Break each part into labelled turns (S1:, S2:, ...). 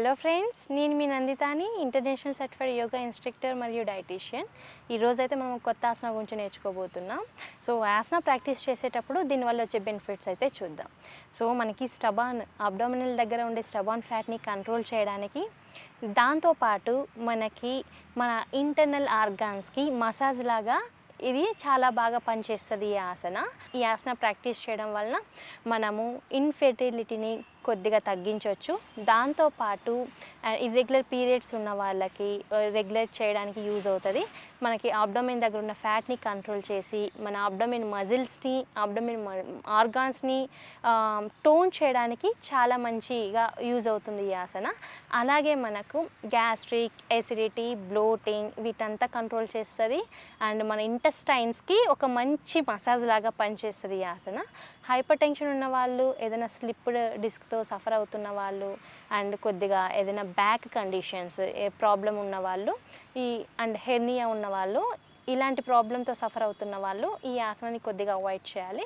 S1: Hello friends నేను మీ నందితాని ఇంటర్నేషనల్ సర్టిఫైడ్ యోగా ఇన్స్ట్రక్టర్ మరియు డైటీషియన్ ఈరోజు అయితే మనం కొత్త ఆసన గురించి నేర్చుకోబోతున్నాం. సో ఆసన ప్రాక్టీస్ చేసేటప్పుడు దీనివల్ల వచ్చే బెనిఫిట్స్ అయితే చూద్దాం. సో మనకి స్టబాన్ అబ్డామినల్ దగ్గర ఉండే స్టబాన్ ఫ్యాట్ని కంట్రోల్ చేయడానికి దాంతోపాటు మనకి మన ఇంటర్నల్ ఆర్గాన్స్కి మసాజ్ లాగా ఇది చాలా బాగా పనిచేస్తుంది ఈ ఆసన. ఈ ఆసన ప్రాక్టీస్ చేయడం వలన మనము ఇన్ఫెర్టిలిటీని కొద్దిగా తగ్గించవచ్చు దాంతోపాటు ఇర్రెగ్యులర్ పీరియడ్స్ ఉన్న వాళ్ళకి రెగ్యులేట్ చేయడానికి యూజ్ అవుతుంది. మనకి అబ్డమిన్ దగ్గర ఉన్న ఫ్యాట్ని కంట్రోల్ చేసి మన అబ్డమిన్ మజిల్స్ని అబ్డమిన్ ఆర్గాన్స్ని టోన్ చేయడానికి చాలా మంచిగా యూజ్ అవుతుంది ఈ ఆసన. అలాగే మనకు గ్యాస్ట్రిక్ ఎసిడిటీ బ్లోటింగ్ వీటంతా కంట్రోల్ చేస్తుంది. అండ్ మన ఇంటెస్టైన్స్కి ఒక మంచి మసాజ్ లాగా పనిచేస్తుంది ఈ ఆసన. హైపర్ టెన్షన్ ఉన్న వాళ్ళు ఏదైనా స్లిప్డ్ డిస్క్ డిస్క్తో సఫర్ అవుతున్న వాళ్ళు అండ్ కొద్దిగా ఏదైనా బ్యాక్ కండిషన్స్ ఏ ప్రాబ్లం ఉన్న వాళ్ళు ఈ అండ్ హెర్నియా ఉన్న వాళ్ళు ఇలాంటి ప్రాబ్లంతో సఫర్ అవుతున్న వాళ్ళు ఈ ఆసనాన్ని కొద్దిగా అవాయిడ్ చేయాలి.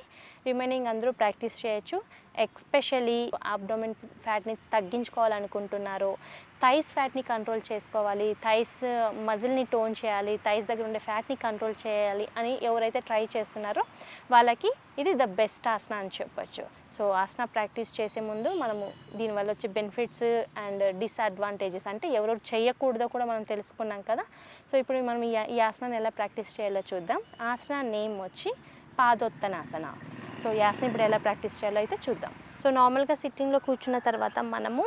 S1: రిమైనింగ్ అందరూ ప్రాక్టీస్ చేయొచ్చు. ఎక్స్పెషలీ అబ్డోమిన్ ఫ్యాట్ని తగ్గించుకోవాలనుకుంటున్నారు. థైస్ ఫ్యాట్ని కంట్రోల్ చేసుకోవాలి థైస్ మజిల్ని టోన్ చేయాలి థైస్ దగ్గర ఉండే ఫ్యాట్ని కంట్రోల్ చేయాలి అని ఎవరైతే ట్రై చేస్తున్నారో వాళ్ళకి ఇది ద బెస్ట్ ఆసన అని చెప్పొచ్చు. సో ఆసన ప్రాక్టీస్ చేసే ముందు మనము దీనివల్ల వచ్చే బెనిఫిట్స్ అండ్ డిసడ్వాంటేజెస్ అంటే ఎవరెవరు చేయకూడదో కూడా మనం తెలుసుకున్నాం కదా. సో ఇప్పుడు మనం ఈ ఈ ఆసనాన్ని ఎలా ప్రాక్టీస్ చేయాలో చూద్దాం. ఆసన నేమ్ వచ్చి పాదోత్తనాసన. సో ఈ ఆసన ఇప్పుడు ఎలా ప్రాక్టీస్ చేయాలో అయితే చూద్దాం. సో నార్మల్గా సిట్టింగ్లో కూర్చున్న తర్వాత మనము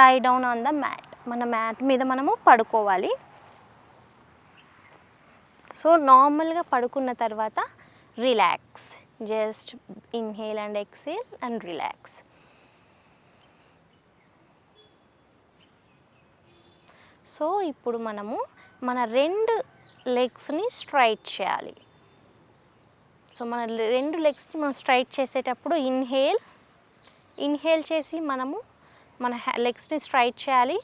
S1: lie down on the mat మన మ్యాట్ మీద మనము పడుకోవాలి. సో నార్మల్గా పడుకున్న తర్వాత relax just inhale and exhale and relax so ఇప్పుడు మనము మన రెండు లెగ్స్ని స్ట్రైట్ చేయాలి. సో మన రెండు లెగ్స్ని మనం స్ట్రైట్ చేసేటప్పుడు ఇన్హేల్ ఇన్హేల్ చేసి మనము మన లెగ్స్ని స్ట్రైట్ చేయాలి.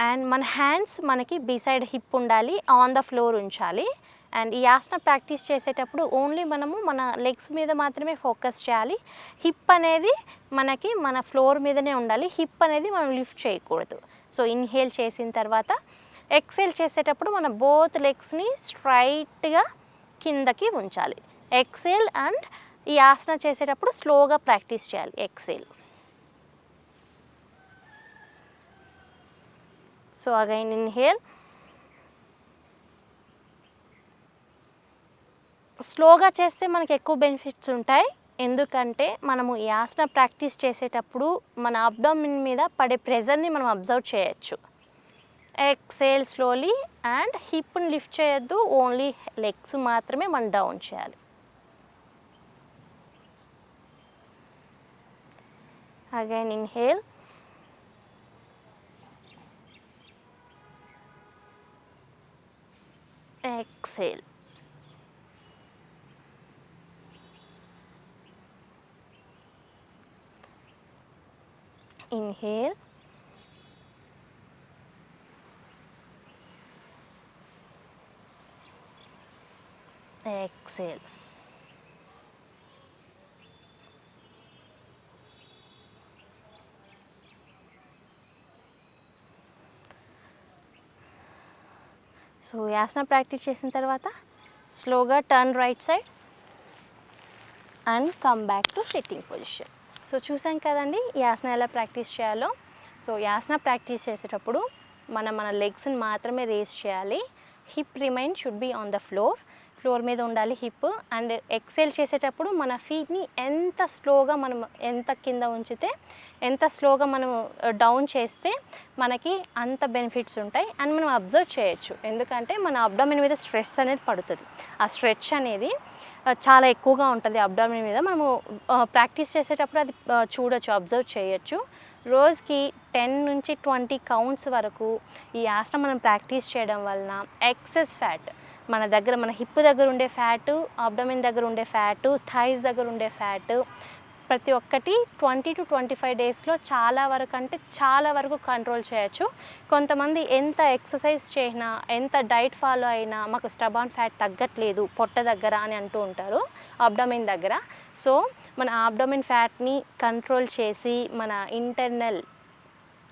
S1: అండ్ మన హ్యాండ్స్ మనకి బిసైడ్ హిప్ ఉండాలి ఆన్ ద ఫ్లోర్ ఉంచాలి. అండ్ ఈ ఆసన ప్రాక్టీస్ చేసేటప్పుడు ఓన్లీ మనము మన లెగ్స్ మీద మాత్రమే ఫోకస్ చేయాలి. హిప్ అనేది మనకి మన ఫ్లోర్ మీదనే ఉండాలి. హిప్ అనేది మనం లిఫ్ట్ చేయకూడదు. సో ఇన్హేల్ చేసిన తర్వాత ఎక్సేల్ చేసేటప్పుడు మన బోత్ లెగ్స్ని స్ట్రైట్గా కిందకి ఉంచాలి. ఎక్సేల్ అండ్ ఈ ఆసన చేసేటప్పుడు స్లోగా ప్రాక్టీస్ చేయాలి. ఎక్సేల్ సో అగైన్ inhale స్లోగా చేస్తే మనకి ఎక్కువ బెనిఫిట్స్ ఉంటాయి. ఎందుకంటే మనము ఈ ఆసన ప్రాక్టీస్ చేసేటప్పుడు మన అబ్డామిన్ మీద పడే ప్రెజర్ని మనం అబ్జర్వ్ చేయొచ్చు. ఎక్సేల్ స్లోలీ అండ్ హిప్ని లిఫ్ట్ చేయొద్దు ఓన్లీ లెగ్స్ మాత్రమే మనం డౌన్ చేయాలి. Again inhale exhale. Inhale. Exhale. So యాసన practice చేసిన తర్వాత స్లోగా turn right side and come back to sitting position. So చూసాం కదండి యాసన ఎలా ప్రాక్టీస్ చేయాలో. సో యాసన ప్రాక్టీస్ చేసేటప్పుడు మనం మన లెగ్స్ని మాత్రమే రేస్ చేయాలి. Hip remain should be on the floor. Floor మీద ఉండాలి హిప్. అండ్ ఎక్సెల్ చేసేటప్పుడు మన ఫీట్ని ఎంత స్లోగా మనం ఎంత కింద ఉంచితే ఎంత స్లోగా మనం డౌన్ చేస్తే మనకి అంత బెనిఫిట్స్ ఉంటాయి. అండ్ మనం అబ్జర్వ్ చేయొచ్చు. ఎందుకంటే మన అబ్డామిన్ మీద స్ట్రెస్ అనేది పడుతుంది. ఆ స్ట్రెచ్ అనేది చాలా ఎక్కువగా ఉంటుంది అబ్డామిన్ మీద. మనము ప్రాక్టీస్ చేసేటప్పుడు అది చూడొచ్చు అబ్జర్వ్ చేయొచ్చు. రోజుకి టెన్ నుంచి ట్వంటీ కౌంట్స్ వరకు ఈ ఆసనం మనం ప్రాక్టీస్ చేయడం వలన ఎక్సెస్ ఫ్యాట్ మన దగ్గర మన హిప్ దగ్గర ఉండే ఫ్యాటు అబ్డమిన్ దగ్గర ఉండే ఫ్యాటు థైస్ దగ్గర ఉండే ఫ్యాటు ప్రతి ఒక్కటి ట్వంటీ టు ట్వంటీ ఫైవ్ డేస్లో చాలా వరకు అంటే చాలా వరకు కంట్రోల్ చేయొచ్చు. కొంతమంది ఎంత ఎక్సర్సైజ్ చేసినా ఎంత డైట్ ఫాలో అయినా మాకు స్టబాన్ ఫ్యాట్ తగ్గట్లేదు పొట్ట దగ్గర అని అంటూ ఉంటారు అబ్డమిన్ దగ్గర. సో మన అబ్డమిన్ ఫ్యాట్ని కంట్రోల్ చేసి మన ఇంటర్నల్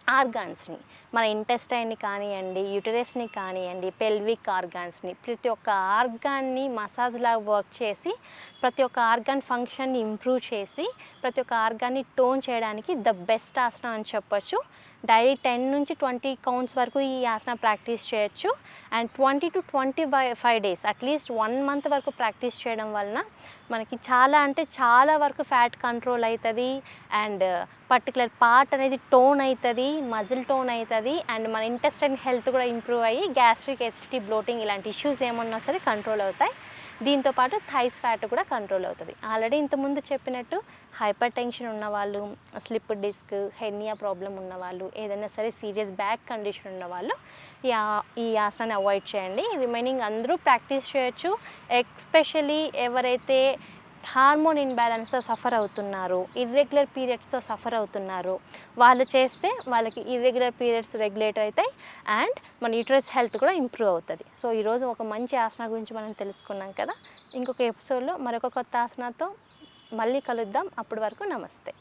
S1: ఆర్గాన్స్ని మన ఇంటెస్టైన్ని కానివ్వండి యూటరస్ని కానివ్వండి పెల్విక్ ఆర్గాన్స్ని ప్రతి ఒక్క ఆర్గాన్ని మసాజ్ లాగా వర్క్ చేసి ప్రతి ఒక్క ఆర్గాన్ ఫంక్షన్ని ఇంప్రూవ్ చేసి ప్రతి ఒక్క ఆర్గాన్ని టోన్ చేయడానికి ద బెస్ట్ ఆసనం అని చెప్పొచ్చు. డైలీ టెన్ నుంచి ట్వంటీ కౌంట్స్ వరకు ఈ ఆసన ప్రాక్టీస్ చేయొచ్చు. And twenty to twenty five days at least one month వరకు ప్రాక్టీస్ చేయడం వలన మనకి చాలా అంటే చాలా వరకు ఫ్యాట్ కంట్రోల్ అవుతుంది అండ్ పర్టికులర్ పార్ట్ అనేది టోన్ అవుతుంది మజిల్ టోన్ అవుతుంది అండ్ మన ఇంటెస్టైన్ హెల్త్ కూడా ఇంప్రూవ్ అయ్యి గ్యాస్ట్రిక్ ఎసిడిటీ బ్లోటింగ్ ఇలాంటి ఇష్యూస్ ఏమన్నా సరే కంట్రోల్ అవుతాయి. దీంతో పాటు థైస్ ఫ్యాట్ కూడా కంట్రోల్ అవుతుంది. ఆల్రెడీ ఇంతకుముందు చెప్పినట్టు హైపర్ టెన్షన్ ఉన్నవాళ్ళు స్లిప్ డిస్క్ హెర్నియా ప్రాబ్లం ఉన్నవాళ్ళు ఏదైనా సరే సీరియస్ బ్యాక్ కండిషన్ ఉన్నవాళ్ళు ఈ ఈ ఆసనాన్ని అవాయిడ్ చేయండి. రిమైనింగ్ అందరూ ప్రాక్టీస్ చేయొచ్చు. ఎస్పెషలీ ఎవరైతే హార్మోన్ ఇన్బ్యాలెన్స్తో సఫర్ అవుతున్నారు ఇర్రెగ్యులర్ పీరియడ్స్తో సఫర్ అవుతున్నారు వాళ్ళు చేస్తే వాళ్ళకి ఇర్రెగ్యులర్ పీరియడ్స్ రెగ్యులేట్ అవుతాయి అండ్ మన యూట్రస్ హెల్త్ కూడా ఇంప్రూవ్ అవుతుంది. సో ఈరోజు ఒక మంచి ఆసన గురించి మనం తెలుసుకున్నాం కదా. ఇంకొక ఎపిసోడ్లో మరొక కొత్త ఆసనాతో మళ్ళీ కలుద్దాం. అప్పటి వరకు నమస్తే.